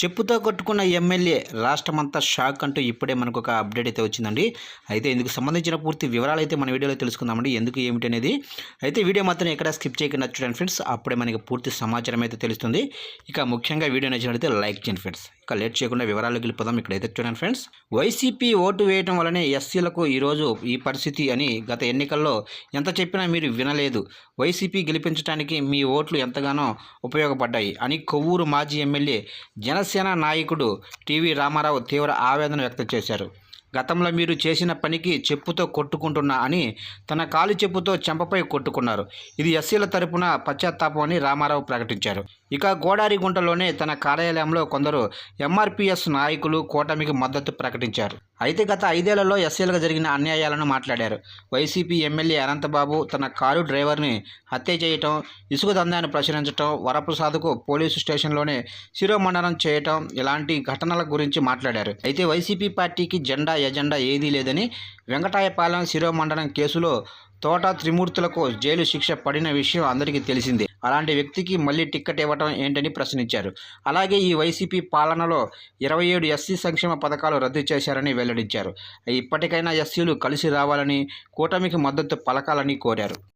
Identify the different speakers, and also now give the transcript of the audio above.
Speaker 1: చెప్పుతో కొట్టుకున్న ఎమ్మెల్యే రాష్ట్రమంతా షాక్ అంటూ ఇప్పుడే మనకు ఒక అప్డేట్ అయితే వచ్చిందండి. అయితే ఇందుకు సంబంధించిన పూర్తి వివరాలు అయితే మన వీడియోలో తెలుసుకుందామండి. ఎందుకు ఏమిటి అనేది. అయితే వీడియో మాత్రం ఎక్కడ స్కిప్ చేయకుండా చూడండి ఫ్రెండ్స్. అప్పుడే మనకి పూర్తి సమాచారం అయితే తెలుస్తుంది. ఇక ముఖ్యంగా వీడియో నచ్చినట్లయితే లైక్ చేయండి ఫ్రెండ్స్. ఇక లేట్ చేయకుండా వివరాలకు వెళ్ళిపోదాం. ఇక్కడైతే చూడండి ఫ్రెండ్స్. వైసీపీ ఓటు వేయటం వలనే ఎస్సీలకు ఈరోజు ఈ పరిస్థితి అని గత ఎన్నికల్లో ఎంత చెప్పినా మీరు వినలేదు. వైసీపీ గెలిపించడానికి మీ ఓట్లు ఎంతగానో ఉపయోగపడ్డాయి అని కొవ్వూరు మాజీ ఎమ్మెల్యే జన జనసేన నాయకుడు టీవీ రామారావు తీవ్ర ఆవేదన వ్యక్తం చేశారు. గతంలో మీరు చేసిన పనికి చెప్పుతో కొట్టుకుంటున్నా అని తన కాలు చెప్పుతో చెంపపై కొట్టుకున్నారు. ఇది ఎస్సీల తరపున పశ్చాత్తాపం అని రామారావు ప్రకటించారు. ఇక గోడారిగుంటలోనే తన కార్యాలయంలో కొందరు ఎంఆర్పిఎస్ నాయకులు కూటమికి మద్దతు ప్రకటించారు. అయితే గత ఐదేళ్ళలో ఎస్సీలకు జరిగిన అన్యాయాలను మాట్లాడారు. వైసీపీ ఎమ్మెల్యే అనంతబాబు తన కారు డ్రైవర్ని హత్య చేయటం ఇసుక దందాన్ని ప్రచురించటం వరప్రసాద్కు పోలీసు స్టేషన్లోనే శిరోమండనం చేయటం ఇలాంటి ఘటనల గురించి మాట్లాడారు. అయితే వైసీపీ పార్టీకి జెండా ఎజెండా ఏదీ లేదని వెంకటాయపాలెం శిరోమండనం కేసులో తోట త్రిమూర్తులకు జైలు శిక్ష పడిన విషయం అందరికీ తెలిసిందే. అలాంటి వ్యక్తికి మళ్ళీ టిక్కెట్ ఇవ్వటం ఏంటని ప్రశ్నించారు. అలాగే ఈ వైసీపీ పాలనలో ఇరవై ఏడు ఎస్సీ సంక్షేమ పథకాలు రద్దు చేశారని వెల్లడించారు. ఇప్పటికైనా ఎస్సీలు కలిసి రావాలని కూటమికి మద్దతు పలకాలని కోరారు.